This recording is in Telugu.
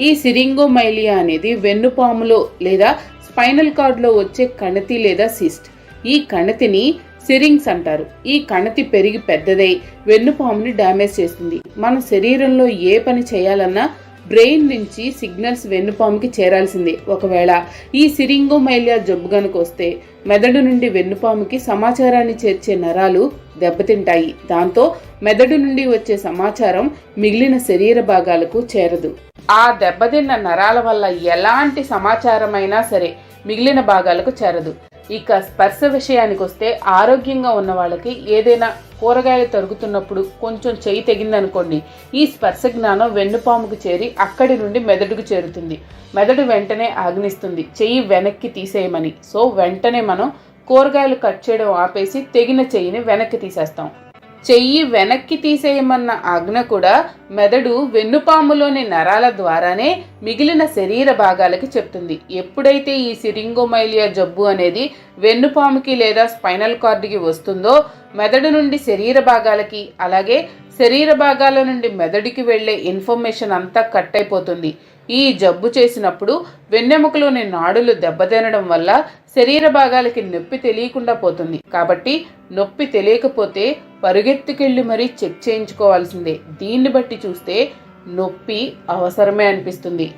ఈ సిరింగోమైలియా అనేది వెన్నుపాములో లేదా స్పైనల్ కార్డ్లో వచ్చే కణతి లేదా సిస్ట్. ఈ కణతిని సిరింగ్స్ అంటారు. ఈ కణతి పెరిగి పెద్దదై వెన్నుపాముని డ్యామేజ్ చేస్తుంది. మన శరీరంలో ఏ పని చేయాలన్నా బ్రెయిన్ నుంచి సిగ్నల్స్ వెన్నుపాముకి చేరాల్సిందే. ఒకవేళ ఈ సిరింగోమైలియా జబ్బు కనుక వస్తే మెదడు నుండి వెన్నుపాముకి సమాచారాన్ని చేర్చే నరాలు దెబ్బతింటాయి. దాంతో మెదడు నుండి వచ్చే సమాచారం మిగిలిన శరీర భాగాలకు చేరదు. ఆ దెబ్బతిన్న నరాల వల్ల ఎలాంటి సమాచారమైనా సరే మిగిలిన భాగాలకు చేరదు. ఇక స్పర్శ విషయానికి వస్తే ఆరోగ్యంగా ఉన్న వాళ్ళకి ఏదైనా కూరగాయలు తరుగుతున్నప్పుడు కొంచెం చెయ్యి తెగిందనుకోండి ఈ స్పర్శ జ్ఞానం వెన్నుపాముకు చేరి అక్కడి నుండి మెదడుకు చేరుతుంది. మెదడు వెంటనే ఆగ్నిస్తుంది. చెయ్యి వెనక్కి తీసేయమని. సో వెంటనే మనం కూరగాయలు కట్ చేయడం ఆపేసి తెగిన చెయ్యిని వెనక్కి తీసేస్తాం. చెయ్యి వెనక్కి తీసేయమన్న ఆజ్ఞ కూడా మెదడు వెన్నుపాములోని నరాల ద్వారానే మిగిలిన శరీర భాగాలకి చెప్తుంది. ఎప్పుడైతే ఈ సిరింగోమైలియా జబ్బు అనేది వెన్నుపాముకి లేదా స్పైనల్ కార్డుకి వస్తుందో మెదడు నుండి శరీర భాగాలకి అలాగే శరీర భాగాల నుండి మెదడుకి వెళ్ళే ఇన్ఫర్మేషన్ అంతా కట్ అయిపోతుంది. ఈ జబ్బు చేసినప్పుడు వెన్నెముకలోని నాడులు దెబ్బతినడం వల్ల శరీర భాగాలకి నొప్పి తెలియకుండా పోతుంది. కాబట్టి నొప్పి తెలియకపోతే పరుగెత్తుకెళ్ళి మరీ చెక్ చేయించుకోవాల్సిందే. దీన్ని బట్టి చూస్తే నొప్పి అవసరమే అనిపిస్తుంది.